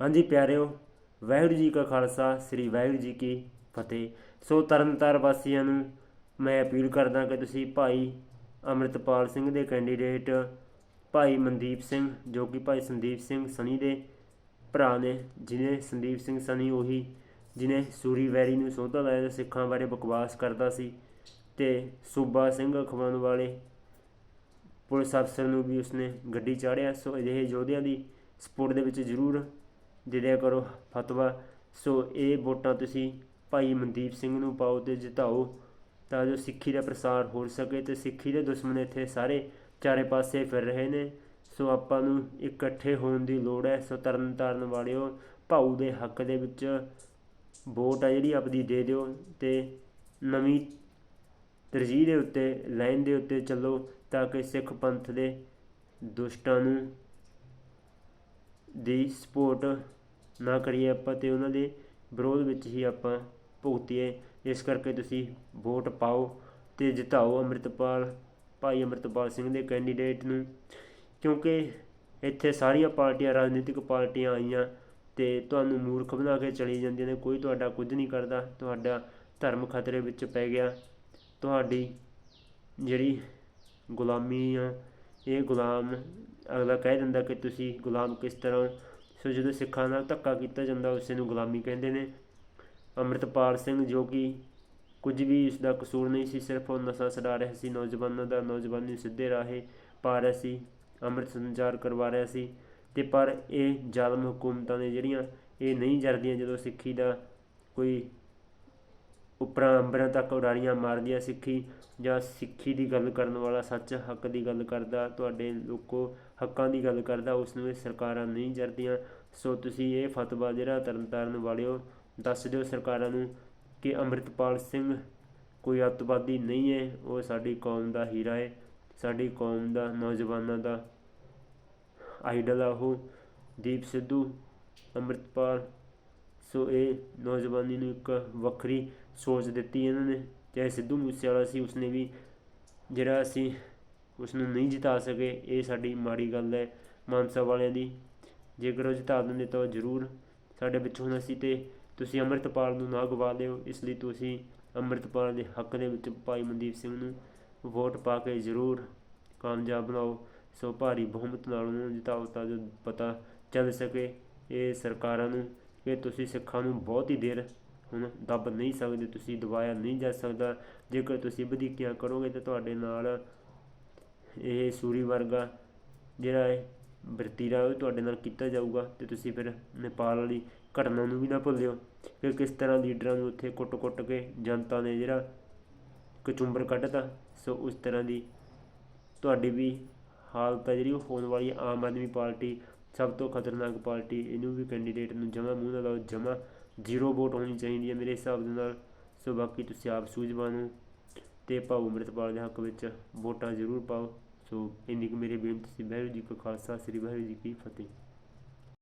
ਹਾਂਜੀ ਪਿਆਰਿਓ, ਵਾਹਿਗੁਰੂ ਜੀ ਕਾ ਖਾਲਸਾ, ਸ੍ਰੀ ਵਾਹਿਗੁਰੂ ਜੀ ਕੀ ਫਤਿਹ। ਸੋ ਤਰਨਤਾਰ ਵਾਸੀਆਂ ਨੂੰ ਮੈਂ ਅਪੀਲ ਕਰਦਾ ਕਿ ਤੁਸੀਂ ਭਾਈ ਅੰਮ੍ਰਿਤਪਾਲ ਸਿੰਘ ਦੇ ਕੈਂਡੀਡੇਟ ਭਾਈ ਮਨਦੀਪ ਸਿੰਘ, ਜੋ ਕਿ ਭਾਈ ਸੰਦੀਪ ਸਿੰਘ ਸਨੀ ਦੇ ਭਰਾ ਨੇ, ਜਿਨੇ ਸੰਦੀਪ ਸਿੰਘ ਸਨੀ ਉਹੀ, ਜਿਨੇ ਸੂਰੀ ਵੈਰੀ ਨੂੰ ਸੋਧਾ ਲਾਇਆ ਤੇ ਸਿੱਖਾਂ ਬਾਰੇ ਬਕਵਾਸ ਕਰਦਾ ਸੀ ਤੇ ਸੂਬਾ ਸਿੰਘ ਅਖਵਾਉਣ ਵਾਲੇ ਪੁਲਿਸ ਅਫਸਰ ਨੂੰ ਵੀ ਉਸਨੇ ਗੱਡੀ ਚਾੜਿਆ ਸੋ ਅਜਿਹੇ ਯੋਧਿਆਂ ਦੀ ਸਪੋਰਟ ਦੇ ਵਿੱਚ ਜ਼ਰੂਰ ਦੇ ਦਿਆ ਕਰੋ ਫਤਵਾ। ਸੋ ਇਹ ਵੋਟਾਂ ਤੁਸੀਂ ਭਾਈ ਮਨਦੀਪ ਸਿੰਘ ਨੂੰ ਪਾਓ ਤੇ ਜਿਤਾਓ ਤਾਂ ਜੋ ਸਿੱਖੀ ਦਾ ਪ੍ਰਸਾਰ ਹੋ ਸਕੇ ਤੇ ਸਿੱਖੀ ਦੇ ਦੁਸ਼ਮਣ ਇੱਥੇ ਸਾਰੇ ਚਾਰੇ ਪਾਸੇ ਫਿਰ ਰਹੇ ਨੇ। ਸੋ ਆਪਾਂ ਨੂੰ ਇਕੱਠੇ ਹੋਣ ਦੀ ਲੋੜ ਹੈ। ਸੋ ਤਰਨ ਤਾਰਨ ਵਾਲਿਓ, ਭਾਊ ਦੇ ਹੱਕ ਦੇ ਵਿੱਚ ਵੋਟ ਆ ਜਿਹੜੀ ਆਪਦੀ ਦੇ ਦਿਓ ਤੇ ਨਵੀਂ ਤਰਜੀਹ ਦੇ ਉੱਤੇ, ਲਾਈਨ ਦੇ ਉੱਤੇ ਚੱਲੋ ਤਾਂ ਕਿ ਸਿੱਖ ਪੰਥ ਦੇ ਦੁਸ਼ਟਾਂ ਨੂੰ ਦੀ ਸਪੋਰਟ ਨਾ ਕਰੀਏ ਆਪਾਂ ਤੇ ਉਹਨਾਂ ਦੇ ਵਿਰੋਧ ਵਿੱਚ ਹੀ ਆਪਾਂ ਭੁਗਤੀਏ। ਇਸ ਕਰਕੇ ਤੁਸੀਂ ਵੋਟ ਪਾਓ ਤੇ ਜਿਤਾਓ ਅੰਮ੍ਰਿਤਪਾਲ, ਭਾਈ ਅੰਮ੍ਰਿਤਪਾਲ ਸਿੰਘ ਦੇ ਕੈਂਡੀਡੇਟ ਨੂੰ। ਕਿਉਂਕਿ ਇੱਥੇ ਸਾਰੀਆਂ ਪਾਰਟੀਆਂ, ਰਾਜਨੀਤਿਕ ਪਾਰਟੀਆਂ ਆਈਆਂ ਤੇ ਤੁਹਾਨੂੰ ਮੂਰਖ ਬਣਾ ਕੇ ਚਲੀ ਜਾਂਦੀਆਂ ਨੇ, ਕੋਈ ਤੁਹਾਡਾ ਕੁਝ ਨਹੀਂ ਕਰਦਾ, ਤੁਹਾਡਾ ਧਰਮ ਖਤਰੇ ਵਿੱਚ ਪੈ ਗਿਆ। ਤੁਹਾਡੀ ਜਿਹੜੀ ਗੁਲਾਮੀ ਆ, ਇਹ ਗੁਲਾਮ ਅਗਲਾ ਕਹਿ ਦਿੰਦਾ ਕਿ ਤੁਸੀਂ ਗੁਲਾਮ ਕਿਸ ਤਰ੍ਹਾਂ ਸੋ ਜਦੋਂ ਸਿੱਖਾਂ ਨਾਲ ਧੱਕਾ ਕੀਤਾ ਜਾਂਦਾ, ਉਸੇ ਨੂੰ ਗੁਲਾਮੀ ਕਹਿੰਦੇ ਨੇ। ਅੰਮ੍ਰਿਤਪਾਲ ਸਿੰਘ ਜੋ ਕਿ ਕੁਝ ਵੀ ਇਸ ਦਾ ਕਸੂਰ ਨਹੀਂ ਸੀ, ਸਿਰਫ ਉਹ ਨਸ਼ਾ ਛਡਾ ਰਿਹਾ ਸੀ। ਨੌਜਵਾਨਾਂ ਦਾ, ਨੌਜਵਾਨੀ ਸਿੱਧੇ ਰਾਹੇ ਪਾ ਰਿਹਾ ਸੀ, ਅੰਮ੍ਰਿਤ ਸੰਚਾਰ ਕਰਵਾ ਰਿਹਾ ਸੀ। ਤੇ ਪਰ ਇਹ ਜ਼ਾਲਮ ਹਕੂਮਤਾਂ ਨੇ ਜਿਹੜੀਆਂ, ਇਹ ਨਹੀਂ ਜਰਦੀਆਂ ਜਦੋਂ ਸਿੱਖੀ ਦਾ ਕੋਈ ਉੱਪਰਾਂ ਅੰਬਰਾਂ ਤੱਕ ਉਡਾਰੀਆਂ ਮਾਰਦੀਆਂ ਸਿੱਖੀ ਜਾਂ ਸਿੱਖੀ ਦੀ ਗੱਲ ਕਰਨ ਵਾਲਾ ਸੱਚ, ਹੱਕ ਦੀ ਗੱਲ ਕਰਦਾ, ਤੁਹਾਡੇ ਲੋਕੋ ਹੱਕਾਂ ਦੀ ਗੱਲ ਕਰਦਾ, ਉਸ ਨੂੰ ਇਹ ਸਰਕਾਰਾਂ ਨਹੀਂ ਜਰਦੀਆਂ। ਸੋ ਤੁਸੀਂ ਇਹ ਫਤਵਾ ਜਿਹੜਾ ਤਰਨਤਾਰਨ ਵਾਲਿਓ, ਦੱਸ ਦਿਓ ਸਰਕਾਰਾਂ ਨੂੰ ਕਿ ਅੰਮ੍ਰਿਤਪਾਲ ਸਿੰਘ ਕੋਈ ਅੱਤਵਾਦੀ ਨਹੀਂ ਹੈ, ਉਹ ਸਾਡੀ ਕੌਮ ਦਾ ਹੀਰਾ ਹੈ, ਸਾਡੀ ਕੌਮ ਦਾ ਨੌਜਵਾਨਾਂ ਦਾ ਆਈਡਲ ਆ ਉਹ। ਦੀਪ ਸਿੱਧੂ, ਅੰਮ੍ਰਿਤਪਾਲ ਸੋ ਇਹ ਨੌਜਵਾਨੀ ਨੂੰ ਇੱਕ ਵੱਖਰੀ ਸੋਚ ਦਿੱਤੀ ਇਹਨਾਂ ਨੇ। ਚਾਹੇ ਸਿੱਧੂ ਮੂਸੇਵਾਲਾ ਸੀ, ਉਸਨੇ ਵੀ ਜਿਹੜਾ ਅਸੀਂ ਉਸ ਨੂੰ ਨਹੀਂ ਜਿਤਾ ਸਕੇ, ਇਹ ਸਾਡੀ ਮਾੜੀ ਗੱਲ ਹੈ ਮਾਨਸਾ ਵਾਲਿਆਂ ਦੀ। ਜੇਕਰ ਉਹ ਜਿਤਾ ਦਿੰਦੇ ਤਾਂ ਉਹ ਜ਼ਰੂਰ ਸਾਡੇ ਵਿੱਚ ਹੋਣਾ ਸੀ ਤੇ ਤੁਸੀਂ ਅੰਮ੍ਰਿਤਪਾਲ ਨੂੰ ਨਾ ਗਵਾ ਦਿਓ। ਇਸ ਲਈ ਤੁਸੀਂ ਅੰਮ੍ਰਿਤਪਾਲ ਦੇ ਹੱਕ ਦੇ ਵਿੱਚ ਭਾਈ ਮਨਦੀਪ ਸਿੰਘ ਨੂੰ ਵੋਟ ਪਾ ਕੇ ਜ਼ਰੂਰ ਕਾਮਯਾਬ ਬਣਾਓ। ਸੋ ਭਾਰੀ ਬਹੁਮਤ ਨਾਲ ਉਹਨਾਂ ਨੂੰ ਜਿਤਾਓ ਤਾਂ ਜੋ ਪਤਾ ਚੱਲ ਸਕੇ। ਇਹ ਸਰਕਾਰਾਂ ਨੂੰ ਕਿ ਤੁਸੀਂ ਸਿੱਖਾਂ ਨੂੰ ਬਹੁਤ ਹੀ ਦੇਰ ਹੁਣ ਦੱਬ ਨਹੀਂ ਸਕਦੇ, ਤੁਸੀਂ ਦਬਾਇਆ ਨਹੀਂ ਜਾ ਸਕਦਾ। ਜੇਕਰ ਤੁਸੀਂ ਵਧੀਕੀਆਂ ਕਰੋਗੇ ਤਾਂ ਤੁਹਾਡੇ ਨਾਲ ਇਹ ਸੂਰੀ ਵਰਗਾ ਜਿਹੜਾ ਹੈ ਵਰਤੀਰਾ ਉਹ ਤੁਹਾਡੇ ਨਾਲ ਕੀਤਾ ਜਾਊਗਾ ਤੇ ਤੁਸੀਂ ਫਿਰ ਨੇਪਾਲ ਵਾਲੀ ਘਟਨਾ ਨੂੰ ਵੀ ਨਾ ਭੁੱਲਿਓ। ਕਿ ਕਿਸ ਤਰ੍ਹਾਂ ਲੀਡਰਾਂ ਨੂੰ ਉੱਥੇ ਕੁੱਟ-ਕੁੱਟ ਕੇ ਜਨਤਾ ਨੇ ਜਿਹੜਾ ਕਚੁੰਬਰ ਕੱਢਤਾ, ਸੋ ਉਸ ਤਰ੍ਹਾਂ ਦੀ ਤੁਹਾਡੀ ਵੀ ਹਾਲਤ ਆ ਜਿਹੜੀ, ਉਹ ਹੋਣ ਵਾਲੀ ਆਮ ਆਦਮੀ ਪਾਰਟੀ ਸਭ ਤੋਂ ਖਤਰਨਾਕ ਪਾਰਟੀ ਇਹਨੂੰ ਵੀ ਕੈਂਡੀਡੇਟ ਨੂੰ ਜਮਾ ਮੂੰਹ ਨਾਲ ਲਾਓ ਜਮਾ ਜ਼ੀਰੋ ਵੋਟ ਹੋਣੀ ਚਾਹੀਦੀ ਹੈ ਮੇਰੇ ਹਿਸਾਬ ਦੇ ਨਾਲ। ਸੋ ਬਾਕੀ ਤੁਸੀਂ ਆਪ ਸੂਝਵਾਨ ਹੋ ਤੇ ਭਾਊ ਅੰਮ੍ਰਿਤਪਾਲ ਦੇ ਹੱਕ ਵਿੱਚ ਵੋਟਾਂ ਜ਼ਰੂਰ ਪਾਓ। ਸੋ ਇੰਨੀ ਕੁ ਮੇਰੀ ਬੇਨਤੀ ਸੀ। ਵਾਹਿਗੁਰੂ ਜੀ ਕਾ ਖਾਲਸਾ, ਸ੍ਰੀ ਵਾਹਿਗੁਰੂ ਜੀ ਕੀ ਫਤਿਹ।